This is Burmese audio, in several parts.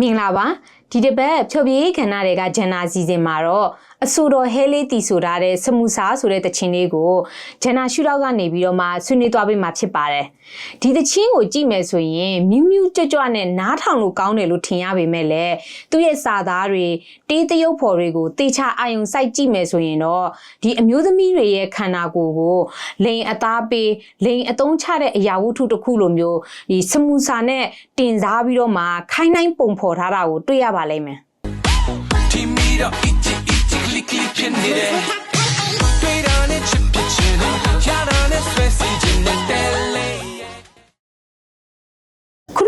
မင်္ဂလာပါဒီတစ်ပတ်ဖြော်ပြရေးကဏ္ဍတွေကဂျန်နာစီစဉ်မှာတော့ အဆိုတော်ဟဲလေးတီဆိုထားတဲ့စမူစာဆိုတဲ့တခြင်းလေးကိုဂျန်နာရှူတော့ကနေပြီးတော့မှဆွေးနွေးသွားပေးမှာဖြစ်ပါတယ်ဒီတခြင်းကိုကြည့်မယ်ဆိုရင်မြူးမြူးကြွကြွနဲ့နားထောင်လို့ကောင်းတယ်လို့ထင်ရပေမဲ့လည်းသူ့ရဲ့စာသားတွေတေးသရုပ်ဖော်တွေကိုတေချာအာယုံစိုက်ကြည့်မယ်ဆိုရင်တော့ဒီအမျိုးသမီးတွေရဲ့ခန္ဓာကိုယ်ကိုလိန်အသားပေးလိန်အသုံးချတဲ့အရာဝတ္ထုတစ်ခုလိုမျိုးဒီစမူစာနဲ့တင်စားပြီးတော့မှခိုင်းနိုင်ပုံဖော်ထားတာကိုတွေ့ရပါလိမ့်မယ် click, click, click, click,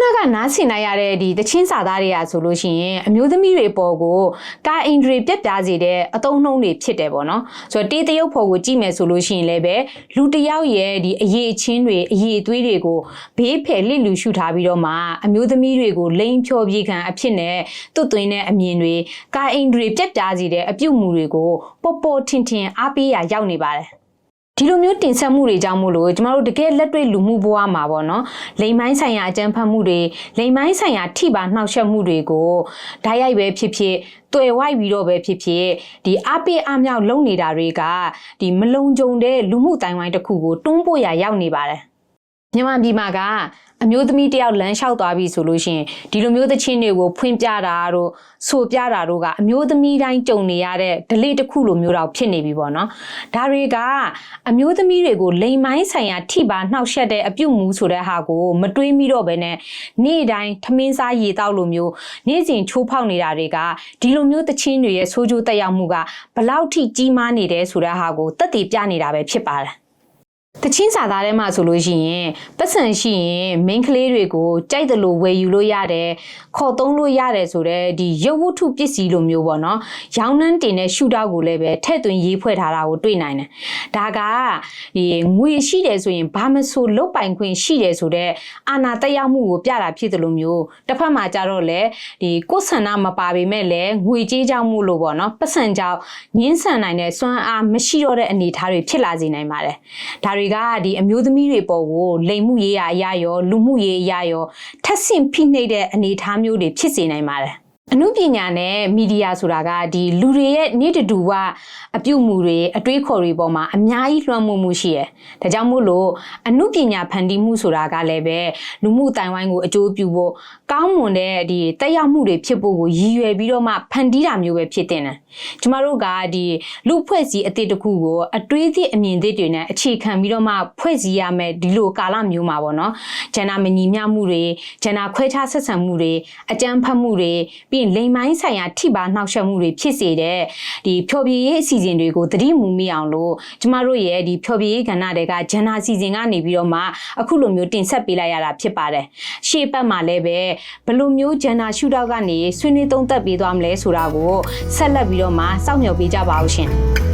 နကနားဆင်လိုက်ရတဲ့ဒီတချင်းစာသားတွေကဆိုလို့ရှိရင်အမျိုးသမီးတွေပေါ်ကိုကာအင်ဒရီပြက်ပြားစေတဲ့အတုံးနှုံးတွေဖြစ်တယ်ပေါ့နော်ဆိုတော့တေးတရုပ်ဖော်ကိုကြည့်မယ်ဆိုလို့ရှိရင်လည်းပဲလူတစ်ယောက်ရဲ့ဒီအရေးအချင်းတွေအရေးအသွေးတွေကိုဘေးဖယ်လစ်လူရှုထားပြီးတော့မှအမျိုးသမီးတွေကိုလိန်ဖြောပြေခံအဖြစ်နဲ့တွတ်သွင်းတဲ့အမြင်တွေကာအင်ဒရီပြက်ပြားစေတဲ့အပြုတ်မှုတွေကိုပေါ်ပေါ်ထင်ထင်အားပေးရရောက်နေပါတယ် ဒီလိုမျိုးတင်ဆက်မှုတွေကြောင့်မို့လို့ကျမတို့တကယ်လက်တွေ့လူမှုဘဝမှာပေါ့နော်လိမ်မိုင်းဆိုင်ရာအကြမ်းဖက်မှုတွေလိမ်မိုင်းဆိုင်ရာထိပါနှောက်ယှက်မှုတွေကိုဓာတ်ရိုက်ပဲဖြစ်ဖြစ်တွေ့ဝိုက်ပြီးတော့ပဲဖြစ်ဖြစ်ဒီအပိအမြောက်လုပ်နေတာတွေကဒီမလုံခြုံတဲ့လူမှုတိုင်ဝိုင်းတစ်ခုကိုတွန်းပို့ရရောက်နေပါတယ် မြန်မာပြည်မှာကအမျိုးသမီးတယောက်လမ်းလျှောက်သွားပြီဆိုလို့ရှိရင်ဒီလိုမျိုးသချင်းတွေကိုဖွင့်ပြတာတို့ဆိုပြတာတို့ကအမျိုးသမီးတိုင်းကြုံနေရတဲ့ delay တစ်ခုလိုမျိုးတော့ဖြစ်နေပြီပေါ့နော်ဒါတွေကအမျိုးသမီးတွေကိုလိမ်မိုင်းဆိုင်ရာထိပါနှောက်ယှက်တဲ့အပြုတ်မှုဆိုတဲ့ဟာကိုမတွေးမိတော့ဘဲနဲ့နေ့တိုင်းထမင်းစားရေတောက်လိုမျိုးနေ့စဉ်ချိုးဖောက်နေတာတွေကဒီလိုမျိုးသချင်းတွေရဲ့ဆိုးကျိုးတက်ရောက်မှုကဘလောက်ထိကြီးမားနေတယ်ဆိုတဲ့ဟာကိုတက်တည်ပြနေတာပဲဖြစ်ပါတယ် တချင်းစာသားထဲမှာဆိုလို့ရှိရင်ပတ်စံရှိရင် main ကလေးတွေကိုကြိုက်တယ်လို့ဝယ်ယူလို့ရတယ်ခေါ်သုံးလို့ရတယ်ဆိုတော့ဒီရုပ်ဝတ္ထုပစ္စည်းလိုမျိုးပေါ့နော်ရောင်းနှန်းတင်တဲ့ရှူတောက်ကိုလည်းပဲထည့်သွင်းရေးဖွဲ့ထားတာကိုတွေ့နိုင်တယ်ဒါကဒီငွေရှိတယ်ဆိုရင်ဘာမဆိုလုတ်ပိုင်ခွင့်ရှိတယ်ဆိုတော့အာနာတက်ရောက်မှုကိုပြတာဖြစ်တယ်လို့မျိုးတစ်ဖက်မှာကြတော့လေဒီကိုယ်ဆန္ဒမပါပေမဲ့လည်းငွေကြေးကြောင့်မှုလို့ပေါ့နော်ပတ်စံကြောင့်ငင်းဆန်နိုင်တဲ့စွမ်းအားမရှိတော့တဲ့အနေအထားတွေဖြစ်လာစေနိုင်ပါတယ်ဒါတွေကဒီအမျိုးသမီးတွေပေါ်ကိုလိမ်မှုရေးရာအရာရောလူမှုရေးအရာရောထက်ဆင့်ဖိနှိပ်တဲ့အနေအထားမျိုးတွေဖြစ်စေနိုင်ပါတယ် အမှုပညာနဲ့မီဒီယာဆိုတာကဒီလူတွေရဲ့နေ့တတူကအပြုတ်မှုတွေအတွေးခေါ်တွေပေါ်မှာအများကြီးလွှမ်းမိုးမှုရှိရယ်။ဒါကြောင့်မို့လို့အမှုပညာဖန်တီးမှုဆိုတာကလည်းပဲလူမှုတိုင်ဝိုင်းကိုအကျိုးပြုဖို့ကောင်းမွန်တဲ့ဒီတက်ရောက်မှုတွေဖြစ်ဖို့ကိုရည်ရွယ်ပြီးတော့မှဖန်တီးတာမျိုးပဲဖြစ်တင်တယ်။ကျမတို့ကဒီလူဖွဲ့စည်းအသစ်တစ်ခုကိုအတွေးသည့်အမြင်သစ်တွေနဲ့အခြေခံပြီးတော့မှဖွဲ့စည်းရမယ်ဒီလိုကာလမျိုးမှာပေါ့နော်။ဂျန်နာမညီမျှမှုတွေဂျန်နာခွဲခြားဆက်ဆံမှုတွေအကြမ်းဖက်မှုတွေပြီးရင်လိမ်မိုင်းဆိုင်ရာထိပါနှောက်ယှက်မှုတွေဖြစ်စေတဲ့ဒီဖျော်ဖြေရေးအစီအစဉ်တွေကိုသတိမူမိအောင်လို့ကျမတို့ရဲ့ဒီဖျော်ဖြေရေးကဏ္ဍတွေကဂျန်နာအစီအစဉ်ကနေပြီးတော့မှအခုလိုမျိုးတင်ဆက်ပေးလိုက်ရတာဖြစ်ပါတယ်။ရှေ့ပတ်မှာလည်းပဲဘယ်လိုမျိုးဂျန်နာရှုထောက်ကနေဆွေးနွေးသုံးသပ်ပေးသွားမလဲဆိုတာကိုဆက်လက်ပြီးတော့မှစောင့်မျှော်ပေးကြပါဦးရှင်။